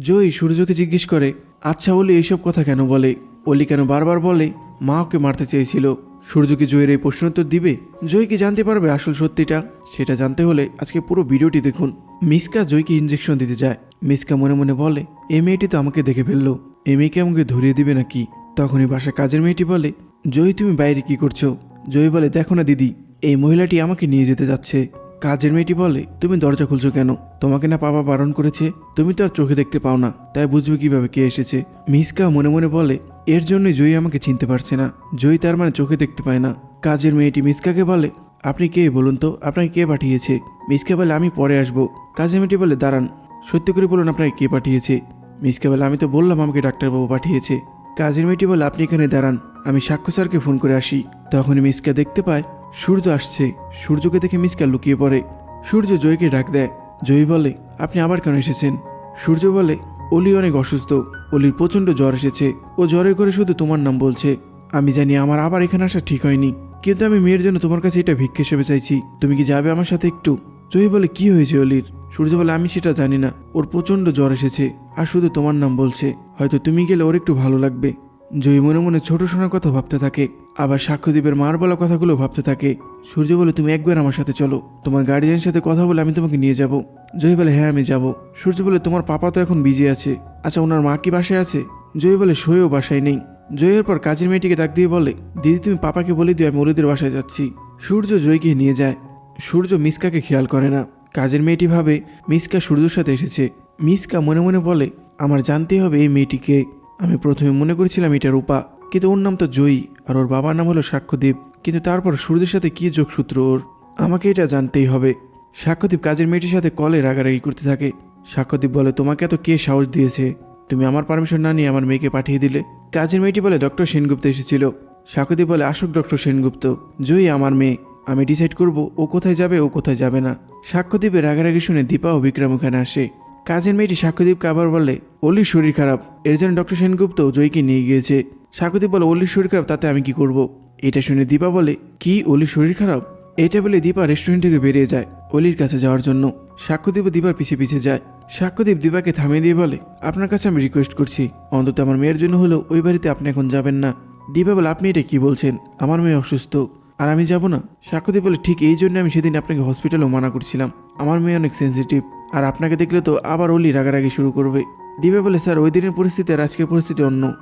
জয়ী সূর্যকে জিজ্ঞেস করে আচ্ছা অলি এইসব কথা কেন বলে? অলি কেন বারবার বলে, মা ওকে মারতে চেয়েছিল। সূর্যকে জয়ের এই প্রশ্ন উত্তর দিবে? জয় কি জানতে পারবে আসল সত্যিটা? সেটা জানতে হলে আজকে পুরো ভিডিওটি দেখুন। মিসকা জয়কে ইঞ্জেকশন দিতে যায়। মিসকা মনে মনে বলে এ মেয়েটি তো আমাকে দেখে ফেলল। এ মেয়েকে আমাকে ধরিয়ে দিবে নাকি? তখনই বাসা কাজের মেয়েটি বলে, জয়, তুমি বাইরে কি করছ? জয় বলে, দেখো না দিদি, এই মহিলাটি আমাকে নিয়ে যেতে যাচ্ছে। কাজের মেয়েটি বলে, তুমি দরজা খুলছো কেন? তোমাকে না বাবা বারণ করেছে? তুমি তো আর চোখে দেখতে পাও না। তাই বুঝবে কীভাবে কে এসেছে? মিসকা মনে মনে বলে, এর জন্যই জয়ী আমাকে চিনতে পারছে না। জয়ী তার মানে চোখে দেখতে পায় না। কাজের মেয়েটি মিসকাকে বলে, আপনি কে বলুন তো? আপনাকে কে পাঠিয়েছে? মিসকা বলে, আমি পরে আসব। কাজের মেয়েটি বলে, দাঁড়ান। সত্যি করে বলুন আপনাকে কে পাঠিয়েছে? মিসকা বলে, আমি তো বললাম আমাকে ডাক্তারবাবু পাঠিয়েছে। কাজের মেয়েটি বলে, আপনি এখানে দাঁড়ান। আমি সাক্ষ্য স্যারকে ফোন করে আসি। তখনই মিসকা দেখতে পায় সূর্য আসছে, সূর্যকে দেখে মিসকা লুকিয়ে পড়ে। সূর্য জয়কে ডাক দেয়। জয়ী বলে, আপনি আবার কেন এসেছেন? সূর্য বলে, অলি অনেক অসুস্থ। অলির প্রচণ্ড জ্বর এসেছে। ও জ্বরের করে শুধু তোমার নাম বলছে। আমি জানি আমার আবার এখানে আসা ঠিক হয়নি। কিন্তু আমি মেয়ের জন্য তোমার কাছে এটা ভিক্ষে হিসেবে চাইছি। তুমি কি যাবে আমার সাথে একটু? জয়ী বলে, কি হয়েছে অলির? সূর্য বলে, আমি সেটা জানি না। ওর প্রচণ্ড জ্বর এসেছে। আর শুধু তোমার নাম বলছে। হয়তো তুমি গেলে ওর একটু ভালো লাগবে। জয়ী মনে মনে ছোট সোনার কথা ভাবতে থাকে। আবার সাক্ষ্যদ্বীপের মার বলা কথাগুলো ভাবতে থাকে। সূর্য বলে, তুমি একবার আমার সাথে চলো। তোমার গার্ডিয়ানের সাথে কথা বলে আমি তোমাকে নিয়ে যাব। জয়ী বলে হ্যাঁ আমি যাব। সূর্য বলে, তোমার পাপা তো এখন বিজি আছে। আচ্ছা ওনার মা কি বাসায় আছে? জয়ী বলে সইও বাসায় নেই। জয়ের পর কাজের মেয়েটিকে ডাক দিয়ে বলে, দিদি, তুমি পাপাকে বলে দিও, আমি অলিদের বাসায় যাচ্ছি। সূর্য জয়কে নিয়ে যায়। সূর্য মিসকাকে খেয়াল করে না। কাজের মেয়েটি ভাবে, মিসকা সূর্যর সাথে এসেছে। মিসকা মনে মনে বলে, আমার জানতে হবে এই মেয়েটিকে আমি প্রথমে মনে করেছিলাম এটা রূপা। কিন্তু ওর নাম তো জয়ী, আর ওর বাবার নাম হলো সাক্ষ্যদীপ। কিন্তু তারপর সূর্যের সাথে কী যোগসূত্র ওর? আমাকে এটা জানতেই হবে। সাক্ষ্যদীপ কাজের মেয়েটির সাথে কলে রাগারাগি করতে থাকে। সাক্ষ্যদীপ বলে, তোমাকে এত কে সাহস দিয়েছে? তুমি আমার পারমিশন না নিয়ে আমার মেয়েকে পাঠিয়ে দিলে? কাজের মেয়েটি বলে, ডক্টর সেনগুপ্ত এসেছিল। সাক্ষ্যদীপ বলে, আসুক ডক্টর সেনগুপ্ত। জয়ী আমার মেয়ে। আমি ডিসাইড করব ও কোথায় যাবে, ও কোথায় যাবে না। সাক্ষ্যদীপের রাগারাগি শুনে দীপা ও বিক্রম ওখানে আসে। কাজের মেয়েটি সাক্ষ্যদীপকে আবার বলে অলির শরীর খারাপ। এর জন্য ডক্টর সেনগুপ্ত জয়ীকে নিয়ে গিয়েছে। সাক্ষ্যদীপ বলে অলির শরীর খারাপ, তাতে আমি কি করব? এটা শুনে দীপা বলে, কি? অলির শরীর খারাপ? এটা বলে দীপা রেস্টুরেন্ট থেকে বেরিয়ে যায় অলির কাছে যাওয়ার জন্য। সাক্ষ্যদীপ দীপার পিছে পিছে যায়। সাক্ষ্যদীপ দীপাকে থামিয়ে দিয়ে বলে, আপনার কাছে আমি রিকোয়েস্ট করছি। অন্তত আমার মেয়ের জন্য হলেও ওই বাড়িতে আপনি এখন যাবেন না। দীপা বলে, আপনি এটা কি বলছেন? আমার মেয়ে অসুস্থ। আর আমি যাব না? সাক্ষ্যদীপ বলে, ঠিক এই জন্য আমি সেদিন আপনাকে হসপিটালেও মানা করছিলাম। আমার মেয়ে অনেক সেন্সিটিভ আর আপনাকে দেখলে তো আবার অলি রাগারাগি শুরু করবে। দিবে বলে, স্যার, ওই দিনের পরিস্থিতি আর আজকের পরিস্থিতি অন্য।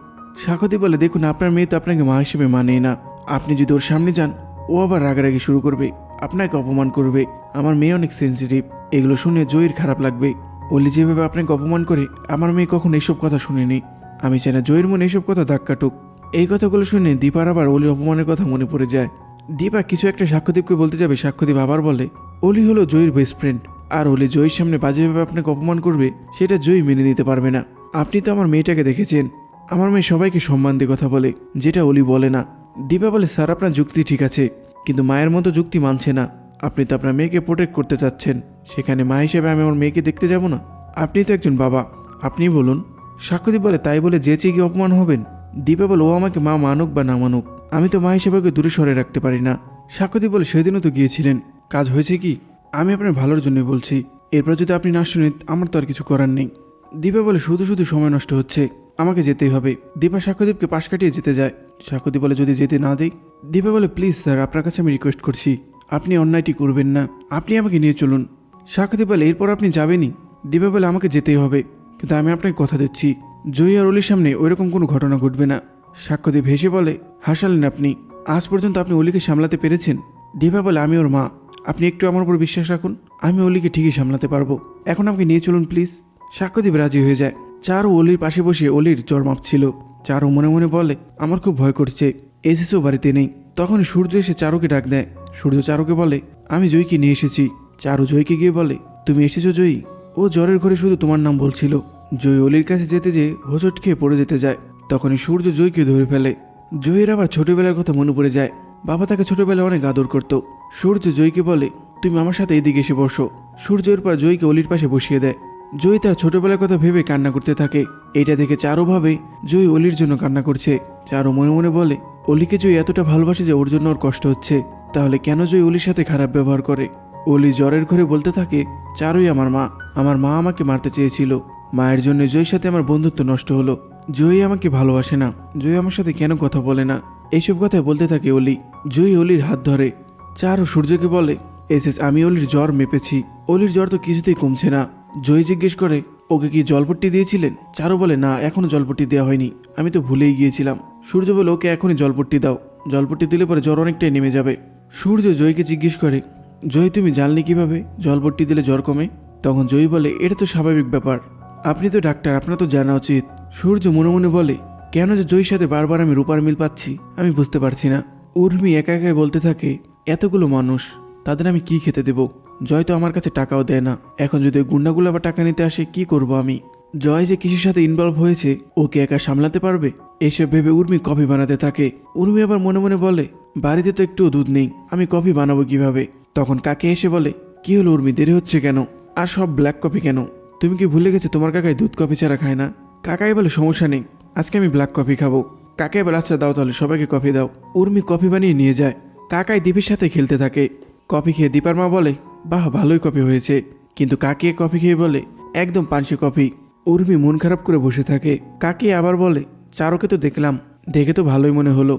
সাক্ষ্যদীপ বলে, দেখুন, আপনার মেয়ে তো আপনাকে মা হিসেবে মানে না। আপনি যদি ওর সামনে যান, ও আবার রাগারাগি শুরু করবে, আপনাকে অপমান করবে। আমার মেয়ে অনেক সেন্সিটিভ এগুলো শুনে জয়ীর খারাপ লাগবে। অলি যেভাবে আপনাকে অপমান করে, আমার মেয়ে কখন এইসব কথা শুনেনি। আমি চাই না জয়ের মনে এইসব কথা দাগ কাটুক এই কথাগুলো শুনে দীপার আবার অলির অপমানের কথা মনে পড়ে যায়। দীপা কিছু একটা সাক্ষ্যদীপকে বলতে যাবে সাক্ষ্যদীপ আবার বলে, অলি হলো জয়ীর বেস্ট ফ্রেন্ড আর অলি জয়ীর সামনে বাজেভাবে আপনাকে অপমান করবে, সেটা জয়ী মেনে নিতে পারবে না। আপনি তো আমার মেয়েটাকে দেখেছেন। আমার মেয়ে সবাইকে সম্মান দিয়ে কথা বলে, যেটা অলি বলে না। দীপা বলে, স্যার, আপনার যুক্তি ঠিক আছে, কিন্তু মায়ের মতো যুক্তি মানছে না। আপনি তো আপনার মেয়েকে প্রোটেক্ট করতে চাচ্ছেন। সেখানে মা হিসেবে আমি আমার মেয়েকে দেখতে যাব না। আপনি তো একজন বাবা। আপনি বলুন। সাক্ষ্যদীপ বলে, তাই বলে যে চেয়ে গিয়ে অপমান হবেন? দীপা বলে, ও আমাকে মা মানুক বা না মানুক। আমি তো মা হিসেবে ওকে দূরে সরে রাখতে পারি না। সাক্ষ্যদীপ বলে, সেদিনও তো গিয়েছিলেন। কাজ হয়েছে কি? আমি আপনার ভালোর জন্যই বলছি। এরপর যদি আপনি না শুনেন, আমার তো আর কিছু করার নেই। দীপা বলে, শুধু শুধু সময় নষ্ট হচ্ছে। আমাকে যেতেই হবে। দীপা সাক্ষ্যদীপকে পাশ কাটিয়ে যেতে যায়। সাক্ষ্যদীপ বলে, যদি যেতে না দেই? দীপা বলে, প্লিজ স্যার, আপনার কাছে আমি রিকোয়েস্ট করছি। আপনি অন্যায়টি করবেন না। আপনি আমাকে নিয়ে চলুন। সাক্ষ্যদীপ বলে, এরপর আপনি যাবেনই? দীপা বলে, আমাকে যেতেই হবে। কিন্তু আমি আপনাকে কথা দিচ্ছি। জয়ী আর অলির সামনে ওইরকম কোনো ঘটনা ঘটবে না। সাক্ষ্যদীপ হেসে বলে, হাসালেন আপনি। আজ পর্যন্ত আপনি অলিকে সামলাতে পেরেছেন? দীপা বলে, আমি ওর মা। আপনি একটু আমার উপর বিশ্বাস রাখুন। আমি অলিকে ঠিকই সামলাতে পারব। এখন আমাকে নিয়ে চলুন, প্লিজ। সাক্ষ্যদীপ রাজি হয়ে যায়। চারু অলির পাশে বসে অলির জ্বর মাপছিল। চারু মনে মনে বলে, আমার খুব ভয় করছে এসেছেও বাড়িতে নেই। তখন সূর্য এসে চারুকে ডাক দেয়। সূর্য চারুকে বলে, আমি জয়ীকে নিয়ে এসেছি। চারু জয়ীকে গিয়ে বলে, তুমি এসেছ জয়ী? ও জ্বরের ঘরে শুধু তোমার নাম বলছিল। জয়ী অলির কাছে যেতে যে হোঁচট খেয়ে পড়ে যেতে যায়। তখনই সূর্য জয়ীকে ধরে ফেলে। জয়ের আবার ছোটবেলার কথা মনে পড়ে যায়। বাবা তাকে ছোটবেলায় অনেক আদর করত। সূর্য জয়ীকে বলে, তুমি আমার সাথে এদিকে এসে বসো। সূর্য এরপর জয়কে অলির পাশে বসিয়ে দেয়। জয়ী তার ছোটবেলার কথা ভেবে কান্না করতে থাকে। এটা দেখে চারু ভাবে, জয়ী অলির জন্য কান্না করছে। চারু মনে মনে বলে, অলিকে জয়ী এতটা ভালোবাসে যে ওর জন্য ওর কষ্ট হচ্ছে। তাহলে কেন জয়ী অলির সাথে খারাপ ব্যবহার করে? অলি জ্বরের ঘরে বলতে থাকে, চারুই আমার মা। আমার মা আমাকে মারতে চেয়েছিল। মায়ের জন্য জয়ের সাথে আমার বন্ধুত্ব নষ্ট হলো। জয়ী আমাকে ভালোবাসে না। জয়ী আমার সাথে কেন কথা বলে না? এইসব কথা বলতে থাকে অলি। জয়ী অলির হাত ধরে। চারু সূর্যকে বলে এসেস আমি অলির জ্বর মেপেছি। অলির জ্বর তো কিছুতেই কমছে না। জয়ী জিজ্ঞেস করে, ওকে কি জলপট্টি দিয়েছিলেন? চারু বলে, না এখনও জলপট্টি দেওয়া হয়নি। আমি তো ভুলেই গিয়েছিলাম। সূর্য বলে, ওকে এখনই জলপট্টি দাও। জলপট্টি দিলে পরে জ্বর অনেকটাই নেমে যাবে। সূর্য জয়কে জিজ্ঞেস করে, জয়, তুমি জানলে কীভাবে? জলপট্টি দিলে জ্বর কমে? তখন জয়ী বলে, এটা তো স্বাভাবিক ব্যাপার। আপনি তো ডাক্তার, আপনার তো জানা উচিত। সূর্য মনে মনে বলে, কেন যে জয়ীর সাথে বারবার আমি রূপার মিল পাচ্ছি, আমি বুঝতে পারছি না। উর্মি একা একাই বলতে থাকে, এতগুলো মানুষ, তাদের আমি কি খেতে দেব? জয় তো আমার কাছে টাকাও দেয় না। এখন যদি গুন্ডাগুলো আবার টাকা নিতে আসে, কি করব আমি? জয় যে কিসের সাথে ইনভলভ হয়েছে ওকে একা সামলাতে পারবে? এসব ভেবে উর্মি কফি বানাতে থাকে। উর্মি আবার মনে মনে বলে, বাড়িতে তো একটুও দুধ নেই, আমি কফি বানাবো কীভাবে? তখন কাকে এসে বলে, কি হলো উর্মি, দেরি হচ্ছে কেন? আর সব ব্ল্যাক কফি কেন? তুমি কি ভুলে গেছো তোমার কাকাই দুধ কফি ছাড়া খায় না? কাকাই বলে, সমস্যা নেই, আজকে আমি ব্ল্যাক কফি খাব। কাকাই বলে আচ্ছা দাও তাহলে, সবাইকে কফি দাও। উর্মি কফি বানিয়ে নিয়ে যায়। কাকাই দীপের সাথে খেলতে থাকে। কফি খেয়ে দীপার মা বলে বাহ, ভালোই কফি হয়েছে। কিন্তু কাকিয়ে কফি খেয়ে বলে? একদম পানসি কফি। উর্মি মন খারাপ করে বসে থাকে। কাকি আবার বলে? চারুকে তো দেখলাম। দেখে তো ভালোই মনে হলো।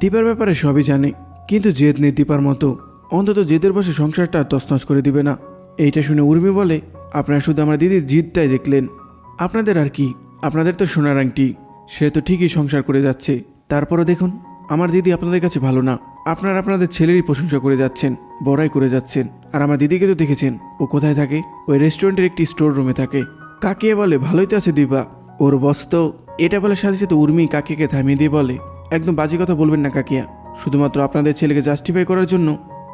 দীপার ব্যাপারে সবই জানে। কিন্তু জেদ নেই দীপার মতো। অন্তত জেদের বসে সংসারটা তছনছ করে দিবে না। এইটা শুনে উর্মি বলে, আপনারা শুধু আমার দিদির জিদটাই দেখলেন। আপনাদের আর কি? আপনাদের তো সোনার আংটি। সে তো ঠিকই সংসার করে যাচ্ছে। তারপরও দেখুন, আমার দিদি আপনাদের কাছে ভালো না। আপনারা আপনাদের ছেলেরই প্রশংসা করে যাচ্ছেন, বড়াই করে যাচ্ছেন। আর আমার দিদিকে তো দেখেছেন, ও কোথায় থাকে? ওই রেস্টুরেন্টের একটি স্টোর রুমে থাকে। কাকিয়ে বলে? ভালোই তো আছে দিবা। ওর বস তো এটা বলার সাথে সাথে উর্মি কাকিকে থামিয়ে দিয়ে বলে, একদম বাজে কথা বলবেন না কাকিয়া। শুধুমাত্র আপনাদের ছেলেকে জাস্টিফাই করার জন্য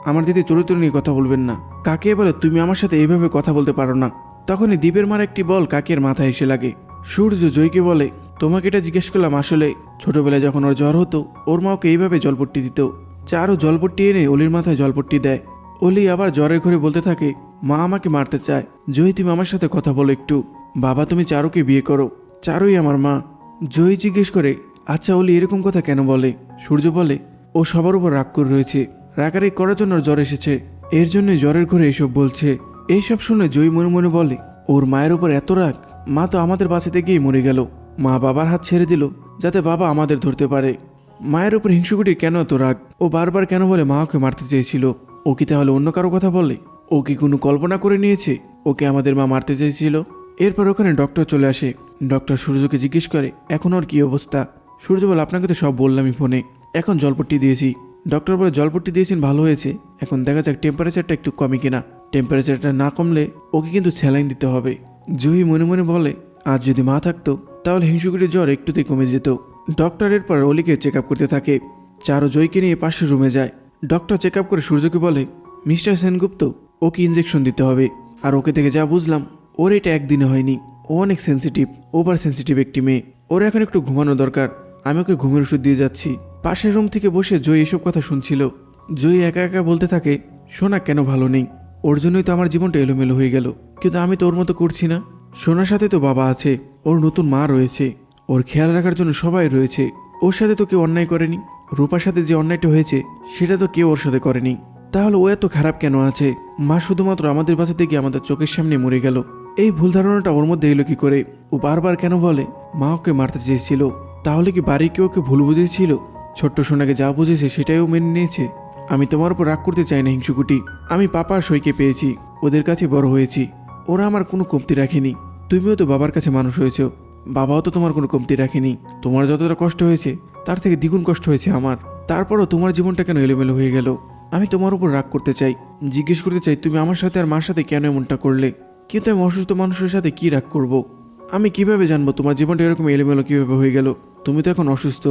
আমার দিদি চরিত্র নিয়ে কথা বলবেন না। কাকে বলে? তুমি আমার সাথে এইভাবে কথা বলতে পারো না। তখনই দ্বীপের মার একটি বল কাকের মাথায় এসে লাগে। সূর্য জয়কে বলে, তোমাকে এটা জিজ্ঞেস করলাম আসলে ছোটবেলায় যখন ওর জ্বর হতো, ওর মা ওকে এইভাবে জলপট্টি দিত। চারও জলপট্টি এনে অলির মাথায় জলপট্টি দেয়। অলি আবার জ্বরের ঘরে বলতে থাকে, মা আমাকে মারতে চায়। জয়ী তুমি আমার সাথে কথা বলো একটু। বাবা, তুমি চারুকে বিয়ে করো। চারুই আমার মা। জয়ী জিজ্ঞেস করে আচ্ছা অলি এরকম কথা কেন বলে? সূর্য বলে, ও সবার উপর রাগ করে রয়েছে। রাগারাগি করার জন্য জ্বর এসেছে। এর জন্য জ্বরের ঘরে এসব বলছে। এইসব শুনে জয়ী মনে মনে বলে, ওর মায়ের উপর এত রাগ? মা তো আমাদের বাঁচাতে গিয়ে মরে গেল। মা বাবার হাত ছেড়ে দিল, যাতে বাবা আমাদের ধরতে পারে। মায়ের উপর হিংসুকুটির কেন এত রাগ? ও বারবার কেন বলে মা ওকে মারতে চেয়েছিল? ও কি তাহলে অন্য কারও কথা বলে? ও কি কোনো কল্পনা করে নিয়েছে? ওকে আমাদের মা মারতে চেয়েছিল? এরপর ওখানে ডক্টর চলে আসে। ডক্টর সূর্যকে জিজ্ঞেস করে, এখন ওর কি অবস্থা? সূর্য বলে, আপনাকে তো সব বললামই ফোনে। এখন জলপট্টি দিয়েছি। ডক্টর বলে, জলপট্টি দিয়েছেন, ভালো হয়েছে। এখন দেখা যাক টেম্পারেচারটা একটু কমে কিনা। টেম্পারেচারটা না কমলে ওকে কিন্তু স্যালাইন দিতে হবে। জুহি মনে মনে বলে, আজ যদি মা থাকতো, তাহলে হিংসুকুটির জ্বর একটুতেই কমে যেত। ডক্টরের পর অলিকে চেক আপ করতে থাকে। চারো জয়কে নিয়ে পাশের রুমে যায়। ডক্টর চেক আপ করে সূর্যকে বলে, মিস্টার সেনগুপ্ত, ওকে ইঞ্জেকশন দিতে হবে। আর ওকে থেকে যা বুঝলাম, ওর এটা একদিনে হয়নি। ও অনেক সেন্সিটিভ, ওভার সেন্সিটিভ একটি মেয়ে। ওর এখন একটু ঘুমানো দরকার। আমি ওকে ঘুমের ওষুধ দিয়ে যাচ্ছি। পাশের রুম থেকে বসে জয় এসব কথা শুনছিল। জয় একা একা বলতে থাকে, সোনা কেন ভালো নেই? ওর জন্যই তো আমার জীবনটা এলোমেলো হয়ে গেল। কিন্তু আমি তো ওর মতো করছি না। সোনার সাথে তো বাবা আছে, ওর নতুন মা রয়েছে। ওর খেয়াল রাখার জন্য সবাই রয়েছে। ওর সাথে তো কেউ অন্যায় করেনি। রূপার সাথে যে অন্যায়টা হয়েছে, সেটা তো কেউ ওর সাথে করেনি। তাহলে ও এত খারাপ কেন আছে? মা শুধুমাত্র আমাদের বাসা থেকে আমাদের চোখের সামনে মরে গেল। এই ভুল ধারণাটা ওর মধ্যে এলো কি করে? ও বারবার কেন বলে, মা ওকে মারতে চেয়েছিল। তাহলে কি বাড়ি কেউ ওকে ভুল বুঝেছিল? ছোট্ট সোনাকে যা বুঝেছে সেটাই ও মেনে নিয়েছে। আমি তোমার উপর রাগ করতে চাই না, হিংসুকুটি। আমি পাপার সইকে পেয়েছি। ওদের কাছে বড় হয়েছি। ওরা আমার কোনো কমতি রাখেনি। তুমিও তো বাবার কাছে মানুষ হয়েছো। বাবাও তো তোমার কোনো কমতি রাখেনি। তোমার যতটা কষ্ট হয়েছে, তার থেকে দ্বিগুণ কষ্ট হয়েছে আমার। তারপরও তোমার জীবনটা কেন এলোমেলো হয়ে গেল? আমি তোমার উপর রাগ করতে চাই। জিজ্ঞেস করতে চাই, তুমি আমার সাথে আর মার সাথে কেন এমনটা করলে? কিন্তু আমি অসুস্থ মানুষের সাথে কি রাগ করব। আমি কীভাবে জানব তোমার জীবনটা এরকম এলোমেলো কীভাবে হয়ে গেল? তুমি তো এখন অসুস্থ।